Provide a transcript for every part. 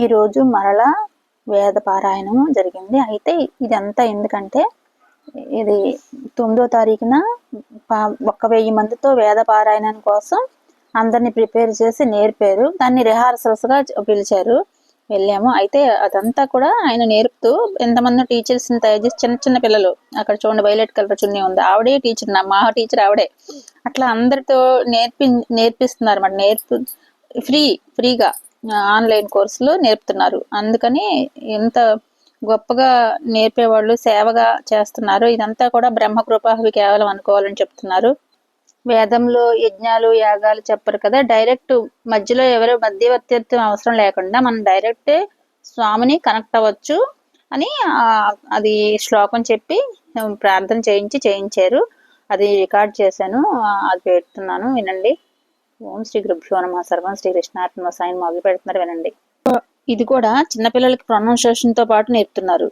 ఈరోజు మరలా వేద పారాయణం జరిగింది. అయితే ఇదంతా ఎందుకంటే ఇది తొమ్మిదో తారీఖున ఒక ఒక్క వెయ్యి మందితో వేద పారాయణం కోసం అందరిని ప్రిపేర్ చేసి నేర్పారు. దాన్ని రిహార్సల్స్గా పిలిచారు. వెళ్ళాము. అయితే అదంతా కూడా ఆయన నేర్పుతూ ఎంతమంది టీచర్స్ని తయారు చేసి చిన్న చిన్న పిల్లలు అక్కడ చూడండి వైలెట్ కలర్ చున్నీ ఉంది ఆవిడే టీచర్ నా మా టీచర్ ఆవిడే. అట్లా అందరితో నేర్పి నేర్పిస్తున్నారు అన్నమాట. నేర్పు ఫ్రీ ఫ్రీగా. ఆన్లైన్ కోర్సులు నేర్పుతున్నారు. అందుకని ఎంత గొప్పగా నేర్పేవాళ్ళు సేవగా చేస్తున్నారు. ఇదంతా కూడా బ్రహ్మకృపాహవి కేవలం అనుకోవాలని చెప్తున్నారు. వేదంలో యజ్ఞాలు యాగాలు చెప్పరు కదా. డైరెక్ట్ మధ్యలో ఎవరు మధ్యవర్తిత్వం అవసరం లేకుండా మనం డైరెక్ట్ స్వామిని కనెక్ట్ అవ్వచ్చు అని అది శ్లోకం చెప్పి ప్రార్థన చేయించి చేయించారు. అది రికార్డ్ చేశాను. అది పెడుతున్నాను. వినండి. ఓం శ్రీ గురుభ్యో నమ. సర్వం శ్రీ కృష్ణాత్మ సాయం మొదలు పెడుతున్నారు వినండి. ఇది కూడా చిన్నపిల్లలకి ప్రొనౌన్సియేషన్తో పాటు నేర్పుతున్నారు.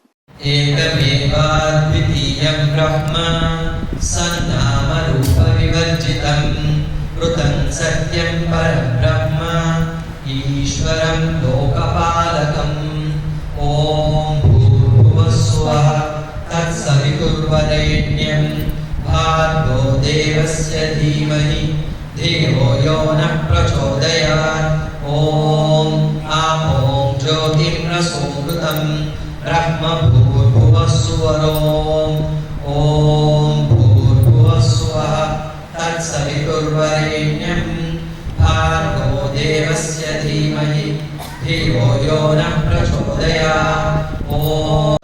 เทโโยนะพระโชดยานโอมอาโมโจติมระสมรุตัมรัมมภูตภวสุวรมโอมภูตภวสุวะตัดสิตุรวริยมภาโกเดวสยธีมหิเทโโยนะพระโชดยานโอ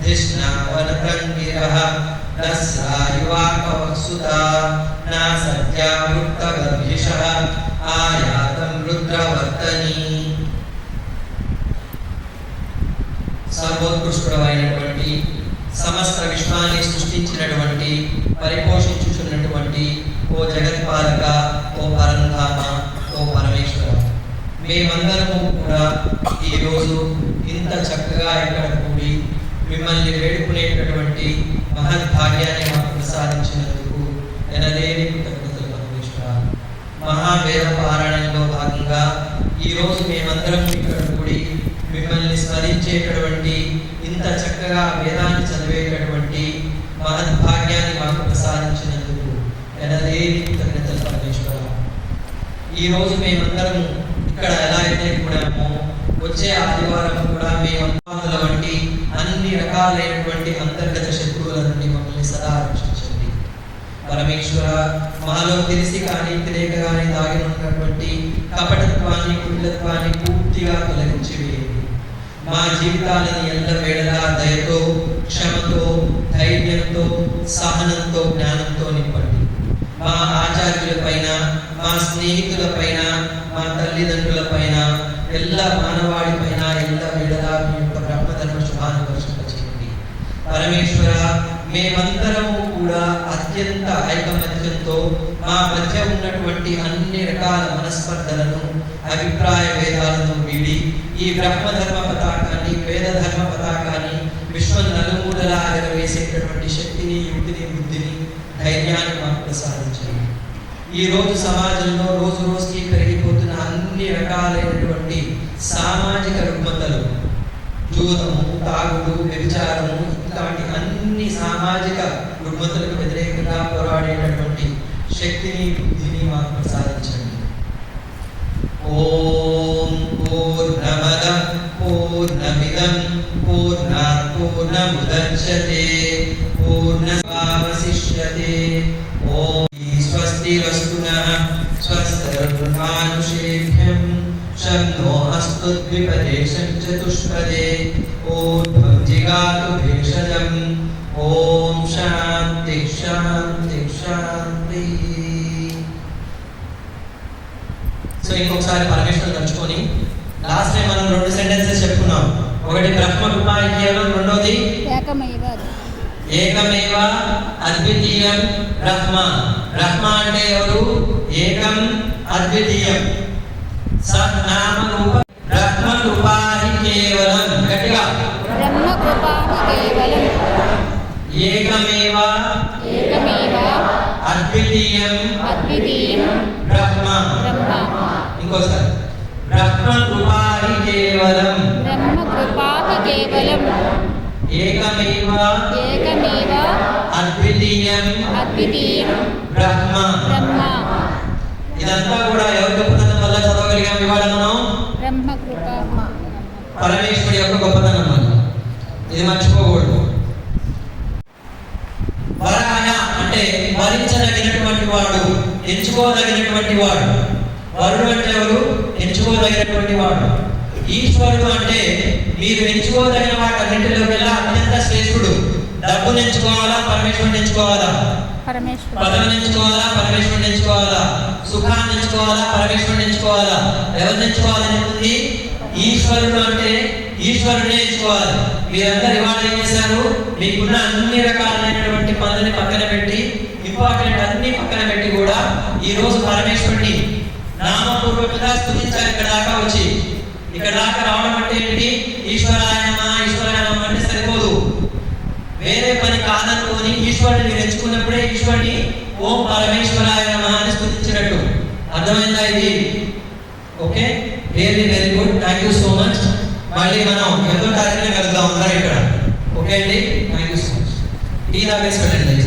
पुरुदं सासा नराक्षवीरयाध्या धिष्णावनतङ्गिरः नस्रायुवाकवत्सुता नासत्यावृत्तगर्भिषः आयातं रुद्रवर्तनी సర్వోత్కృష్టుడమైనటువంటి సమస్త విశ్వాన్ని సృష్టించినటువంటి పరిపోషించుచున్నటువంటి ఓ జగత్పాలక ఓ పరంధామ ఓ పరమేశ్వర మేమందరము కూడా ఈరోజు ఇంత చక్కగా ఇక్కడ కూడి మిమ్మల్ని వేడుకునేటటువంటి మహద్భాగ్యాన్ని మాకు ప్రసాదించినందుకు ఎనలేని కృతజ్ఞతలు మహా మహావేద పారాయణంలో భాగంగా ఈరోజు మేమందరం ఇక్కడ కూడి మిమ్మల్ని స్మరించేటటువంటి ఇంత చక్కగా వేదాన్ని చదివేటటువంటి మహద్భాగ్యాన్ని మాకు ప్రసాదించినందుకు ఎనలేని కృతజ్ఞతలు పరమేశ్వర ఈ రోజు మేమందరం ఇక్కడ ఎలా అయితే కూడామో వచ్చే ఆదివారం కూడా మేము రకాలైనటువంటి అంతర్గత శత్రువుల నుండి మమ్మల్ని సదా రక్షించండి. పరమేశ్వర మాలో తెలిసి కానీ తెలియక కానీ దాగి ఉన్నటువంటి కపటత్వాన్ని కుటిలత్వాన్ని పూర్తిగా తొలగించి వేయండి మా జీవితాలను ఎల్ల వేళలా దయతో క్షమతో ధైర్యంతో సహనంతో జ్ఞానంతో నింపండి. మా ఆచార్యుల పైన మా స్నేహితుల పైన మా తల్లిదండ్రుల పైన ఎల్ల మానవాడి పైన ఎల్ల వేళలా మీ యొక్క బ్రహ్మధర్మ శుభాన్ని వర్షింపచేయండి పరమేశ్వర మేమందరము కూడా అత్యంత ఐకమత్యంతో మా మధ్య ఉన్నటువంటి అన్ని రకాల మనస్పర్ధలను అభిప్రాయ భేదాలను వీడి ఈ బ్రహ్మధర్మ పతాకాన్ని వేద ధర్మ పతాకాన్ని విశ్వం నలుమూలలా ఎగరవేసేటటువంటి శక్తిని యుక్తిని బుద్ధిని ధైర్యాన్ని మాకు ప్రసాదించండి ఈ రోజు సమాజంలో రోజు రోజుకి పెరిగిపోతున్న అన్ని రకాలైనటువంటి సామాజిక రుగ్మతలు దూరము తాగుడు వ్యభిచారము ఇట్లాంటి అన్ని సామాజిక రుగ్మతులకు వ్యతిరేకంగా పోరాడేటటువంటి శక్తిని బుద్ధిని మాకు ప్రసాదించండి. ఓం పూర్ణమద పూర్ణమిదం పూర్ణా పూర్ణముదచ్యతే పూర్ణమావశిష్యతే ఓం స్వస్తిరస్తు స్వస్థ మానుషేభ్యం शं नो अस्तु द्विपदे शं चतुष्पदे ऊर्ध्वं जिगातु भेषजम् ॐ शान्ति शान्ति शान्तिः ఇంకొకసారి పరమేశ్వరుని తలుచుకొని లాస్ట్ టైం మనం రెండు సెంటెన్సెస్ చెప్పుకున్నాం ఒకటి బ్రహ్మ కృపాయి కేవలం రెండోది ఏకమైవ ఏకమేవ అద్వితీయం బ్రహ్మ బ్రహ్మ అంటే ఎవరు ఏకం అద్వితీయం అద్వితీయం అద్వితీయం బ్రహ్మ బ్రహ్మ ఇంకోసారి బ్రహ్మ కృపాహి కేవలం బ్రహ్మ కృపాహి కేవలం ఏకమేవ ఏకమేవ అద్వితీయం అద్వితీయం బ్రహ్మ బ్రహ్మ ఇదంతా కూడా ఎవరి చదవగలిగాం ఇవాళ మనం పరమేశ్వరుడి యొక్క గొప్పతనం వల్ల ఇది మర్చిపోకూడదు. వరాయ అంటే వరించదగినటువంటి వాడు ఎంచుకోదగినటువంటి వాడు. వరుడు అంటే ఎవరు? ఎంచుకోదగినటువంటి వాడు. ఈశ్వరుడు అంటే మీరు ఎంచుకోదగిన వాటన్నింటిలోకెల్లా అత్యంత శ్రేష్ఠుడు. డబ్బును ఎంచుకోవాలా? పరమేశ్వరుని ఎంచుకోవాలా? పరమేశ్వర పదవిని ఎంచుకోవాలా పరమేశ్వరుని ఎంచుకోవాలా సుఖాన్ని ఎంచుకోవాలా పరమేశ్వరుని ఎంచుకోవాలా ఎవరిని ఎంచుకోవాలని ఉంది ఈశ్వరుడు అంటే ఈశ్వరుని ఎంచుకోవాలి మీరందరూ ఇవాళ ఏం చేశారు? మీకున్న అన్ని రకాలైనటువంటి పనులని పక్కన పెట్టి ఇంపార్టెంట్ అన్ని పక్కన పెట్టి కూడా ఈ రోజు పరమేశ్వరుని నామపూర్వకంగా స్థుతించారు ఇక్కడ దాకా వచ్చి. ఇక్కడ దాకా రావడం అంటే ఏంటి? ఈశ్వరాయనమా ఈశ్వరాయనమా అంటే సరిపోదు. వేరే పని కాదనుకొని ఈశ్వరుడిని మీరు ఈశ్వరుని ఓం పరమేశ్వరాయ నమః అని స్థుతించినట్టు. అర్థమైందా ఇది? Okay? Really very good thank you so much మళ్ళీ మనం ఎంతో తారీఖున కలుద్దాం అందరం ఇక్కడ. ఓకే అండి? Thank you so much tea తాగేసి పెట్టండి